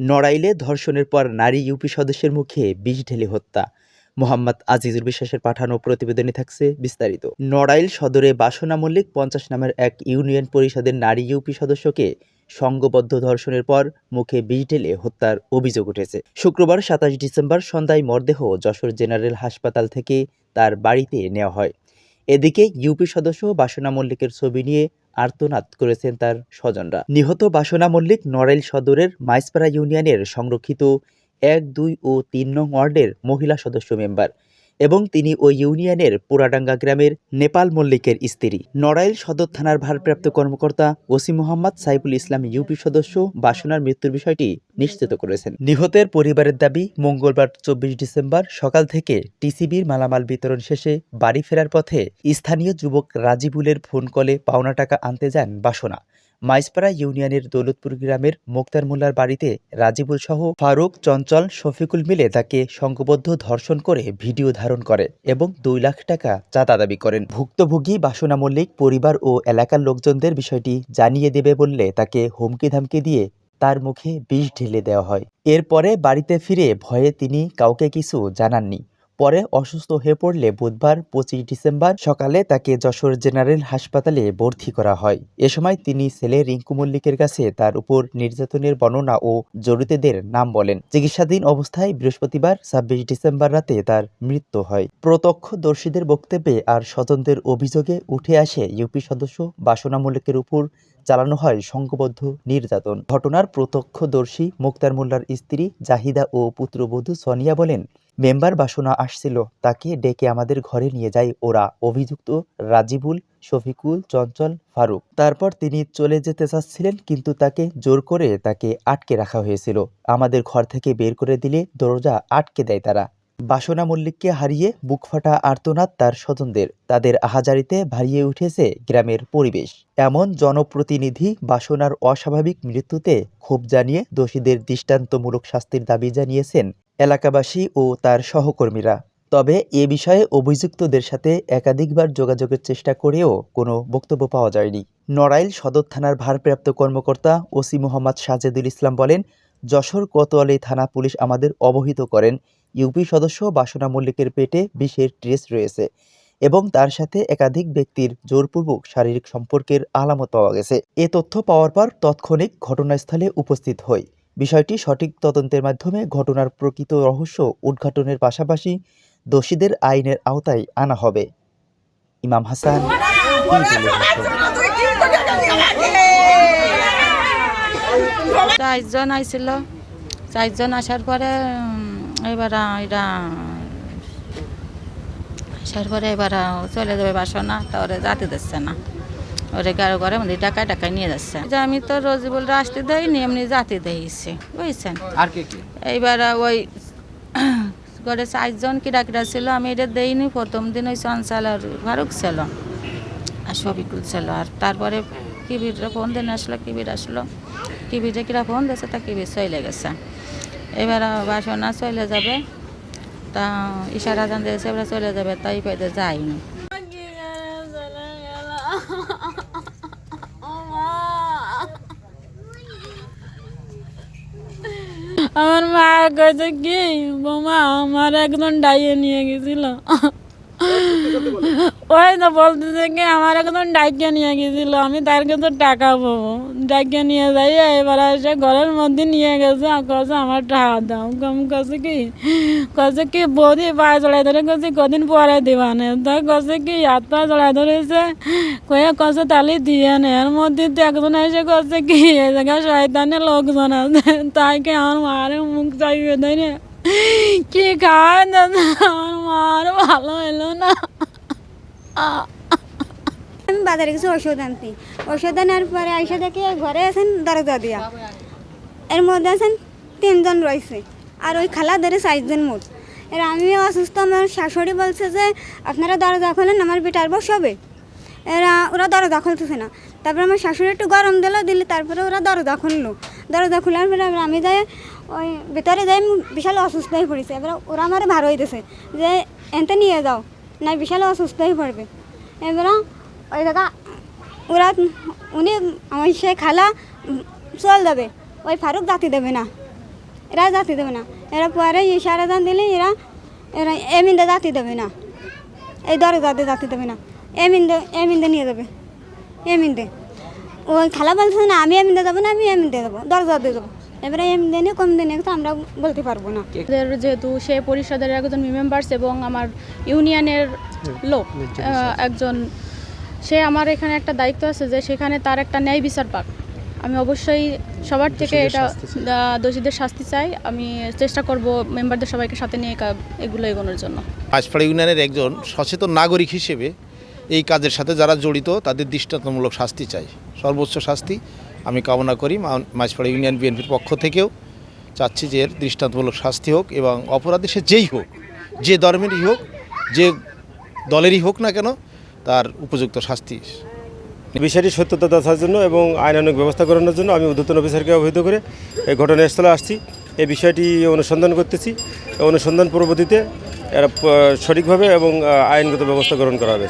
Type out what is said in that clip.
নড়াইলে ধর্ষণের পর নারী ইউপি সদস্যের মুখে বিষ ঢেলে হত্যা। মোহাম্মদ আজিজুল বিশ্বাসের পাঠানো প্রতিবেদনে থাকছে বিস্তারিত। নড়াইল সদরে বাসনা মল্লিক পঞ্চাশ নামের এক ইউনিয়ন পরিষদের নারী ইউপি সদস্যকে সংঘবদ্ধ ধর্ষণের পর মুখে বিষ ঢেলে হত্যার অভিযোগ উঠেছে। শুক্রবার সাতাশ ডিসেম্বর সন্ধ্যায় মরদেহ যশোর জেনারেল হাসপাতাল থেকে তার বাড়িতে নেওয়া হয়। এদিকে ইউপি সদস্য বাসনা মল্লিকের ছবি নিয়ে আর্তনাদ করেছেন তার স্বজনরা। নিহত বাসনা মল্লিক নড়াইল সদরের মাইসপাড়া ইউনিয়নের সংরক্ষিত এক, দুই ও তিন নং ওয়ার্ডের মহিলা সদস্য মেম্বার। এবং তিনি ওই ইউনিয়নের পুরাডাঙ্গা গ্রামের নেপাল মল্লিকের স্ত্রী। নড়াইল সদর থানার ভারপ্রাপ্ত কর্মকর্তা ওসি মোহাম্মদ সাইফুল ইসলাম ইউপি সদস্য বাসনার মৃত্যুর বিষয়টি নিশ্চিত করেছেন। নিহতের পরিবারের দাবি, মঙ্গলবার চব্বিশ ডিসেম্বর সকাল থেকে টিসিবির মালামাল বিতরণ শেষে বাড়ি ফেরার পথে স্থানীয় যুবক রাজিবুলের ফোন কলে পাওনা টাকা আনতে যান বাসনা। মাইসপাড়া ইউনিয়নের দৌলতপুর গ্রামের মোক্তার মোল্লার বাড়িতে রাজিবুল সহ ফারুক, চঞ্চল, শফিকুল মিলে তাকে সংঘবদ্ধ ধর্ষণ করে ভিডিও ধারণ করে এবং দুই লাখ টাকা চাঁদা দাবি করেন। ভুক্তভোগী বাসনা মল্লিক, পরিবার ও এলাকার লোকজনদের বিষয়টি জানিয়ে দেবে বললে তাকে হুমকি ধামকি দিয়ে তার মুখে বিষ ঢেলে দেওয়া হয়। এরপরে বাড়িতে ফিরে ভয়ে তিনি কাউকে কিছু জানাননি। পরে অসুস্থ হয়ে পড়লে বুধবার পঁচিশ ডিসেম্বর সকালে তাকে যশোর জেনারেল হাসপাতালে ভর্তি করা হয়। এ সময় তিনি ছেলে রিঙ্কু মল্লিকের কাছে তার উপর নির্যাতনের বর্ণনা ও জড়িতদের নাম বলেন। চিকিৎসাধীন অবস্থায় বৃহস্পতিবার ছাব্বিশ ডিসেম্বর রাতে তার মৃত্যু হয়। প্রত্যক্ষদর্শীদের বক্তব্যে আর স্বজনদের অভিযোগে উঠে আসে ইউপি সদস্য বাসনা মল্লিকের উপর চালানো হয় সংঘবদ্ধ নির্যাতন। ঘটনার প্রত্যক্ষদর্শী মুক্তার মোল্লার স্ত্রী জাহিদা ও পুত্রবধূ সোনিয়া বলেন মেম্বার বাসনা আসছিল, তাকে ডেকে আমাদের ঘরে নিয়ে যায় ওরা, অভিযুক্ত রাজিবুল, শফিকুল, চঞ্চল, ফারুক। তারপর তিনি চলে যেতে চাচ্ছিলেন, কিন্তু তাকে জোর করে তাকে আটকে রাখা হয়েছিল। আমাদের ঘর থেকে বের করে দিলে দরজা আটকে দেয় তারা। বাসনা মল্লিককে হারিয়ে বুকফাটা আর্তনাদ তার স্বজনদের। তাদের আহাজারিতে ভারিয়ে উঠেছে গ্রামের পরিবেশ। এমন জনপ্রতিনিধি বাসনার অস্বাভাবিক মৃত্যুতে ক্ষোভ জানিয়ে দোষীদের দৃষ্টান্তমূলক শাস্তির দাবি জানিয়েছেন এলাকাবাসী ও তার সহকর্মীরা। তবে এ বিষয়ে অভিযুক্তদের সাথে একাধিকবার যোগাযোগের চেষ্টা করেও কোনো বক্তব্য পাওয়া যায়নি। নড়াইল সদর থানার ভারপ্রাপ্ত কর্মকর্তা ওসি মোহাম্মদ সাজেদুল ইসলাম বলেন, যশোর কোতোয়ালি থানা পুলিশ আমাদের অবহিত করেন। ইউপি সদস্য বাসনা মল্লিকের পেটে বিষের ট্রেস রয়েছে এবং তার সাথে একাধিক ব্যক্তির জোরপূর্বক শারীরিক সম্পর্কের আলামত পাওয়া গেছে। এ তথ্য পাওয়ার পর তৎক্ষণিক ঘটনাস্থলে উপস্থিত হই। বিষয়টি সঠিক তদন্তের মাধ্যমে ঘটনার প্রকৃত রহস্য উদ্ঘাটনের পাশাপাশি দোষীদের আইনের আওতায় আনা হবে। ইমাম হাসান, চারজন আইছিল। চারজন আসার পরে এবার এটা আসার পরে এবার চলে যাবে বাসনা তা ওরে যাতে দিচ্ছে না। ওরে গাড়ো ঘরে মধ্যে টাকায় টাকায় নিয়ে যাচ্ছে। যে আমি তো রোজিবুলরা আসতে দেয়নি এমনি জাতি দিয়েছি বুঝছেন? আর কে কি? এইবার ওই ঘরে চারজন কিরা কিরা ছিল আমি এটা দেইনি প্রথম দিন ওই চঞ্চল আর ফারুক ছিল আর শফিকুল ছিল। আর তারপরে কিবিররা ফোন দিন আসলো কিবির আসলো কিবিরে কিরা ফোন দিয়েছে তা কিবির চলে গেছে। এবার বাসনা চলে যাবে তা ইশারা জান দিয়েছে এবার চলে যাবে তাই পেতে যায়নি। আমার মা কইছে কি? বৌমা আমার একজন ডাইয়ে নিয়ে গেছিল। ওই তো বলতেছে কি আমার একজন ডাইকে নিয়ে গেছিল, আমি তার কাছে টাকা পাবো। ডাইকে নিয়ে যাই, এবার এসে ঘরের মধ্যে নিয়ে গেছে কছে আমার টাকা দাও। কম কছে কি কছে কি বৌদি পায়ে জড়াই ধরে কছে কদিন পরে দিবানে। তাই কছে কি হাত পা জড়াই ধরেছে, কয়ে কছে তালি দিয়ে নে। এর মধ্যে তো একজন এসে কছে কি এই জায়গায় শয়তানের লোকজন আছে। তাইকে আমার মারে মুখ চাইবে তাই না কি খায় দাদা আমার মার ভালো এলো না। আমি বাজারে কিছু ওষুধ আনতি। ওষুধ আনার পরে আইসা দেখি ঘরে আছেন দরজা দিয়া। এর মধ্যে আছেন তিনজন রয়েছে, আর ওই খালা ধরে চারজন মোট। এর আমিও অসুস্থ, আমার শাশুড়ি বলছে যে, আপনারা দরজা খোলেন, আমার বেটার বস হবে। এরা, ওরা দরজা খুলতেছে না। তারপরে আমার শাশুড়ি একটু গরম দিল, দিলে তারপরে ওরা দরজা খুললো। দরজা খোলার পরে আবার আমি যাই, ওই ভিতরে যাই বিশাল অসুস্থ হয়ে পড়েছে। এবার ওরা আমার ভালো হইতেছে যে, এনতে নিয়ে যাও না বিশাল অসুস্থ হয়ে পড়বে। এবার ওই দাদা, ওরা উনি আমার সে খালা চল যাবে। ওই ফারুক জাতি দেবে না। এরা জাতি দেবে না। এরা পরে ইশারা দান দিলে এরা এরা এমিন্দে জাতি দেবে না। এই দরজাতে জাতি দেবে না। এমিন্দে এমিন্দে নিয়ে যাবে। এমিন্দে ওই খালা বলছে না আমি এমিন্দে যাব না আমি এমিন্দে যাব। দরজা দিয়ে যাব। এবারে এমিন্দে নিয়ে কম দিনে তো আমরা বলতে পারব না। যেহেতু সে পরিষদের একজন মেম্বার্স এবং আমার ইউনিয়নের লোক একজন সে আমার এখানে একটা দায়িত্ব আছে যে সেখানে তার একটা ন্যায় বিচার পাক। আমি অবশ্যই সবার থেকে এটা দোষীদের শাস্তি চাই। আমি চেষ্টা করব মেম্বারদের সবাইকে সাথে নিয়ে এগুলো এগোনোর জন্য। মাছপাড়া ইউনিয়নের একজন সচেতন নাগরিক হিসেবে এই কাজের সাথে যারা জড়িত তাদের দৃষ্টান্তমূলক শাস্তি চাই। সর্বোচ্চ শাস্তি আমি কামনা করি মা- মাছপাড়া ইউনিয়ন বিএনপির পক্ষ থেকেও। চাচ্ছি যে এর দৃষ্টান্তমূলক শাস্তি হোক এবং অপরাধী সে যেই হোক, যে ধর্মেরই হোক, যে দলেরই হোক না কেন, তার উপযুক্ত শাস্তি। বিষয়টি সত্যতা দেখার জন্য এবং আইনানুগ ব্যবস্থা করানোর জন্য আমি উদ্যতন অফিসারকে অবহিত করে এই ঘটনাস্থলে আসছি। এই বিষয়টি অনুসন্ধান করতেছি। অনুসন্ধান পরবর্তীতে এরা সঠিকভাবে এবং আইনগত ব্যবস্থা গ্রহণ করা হবে।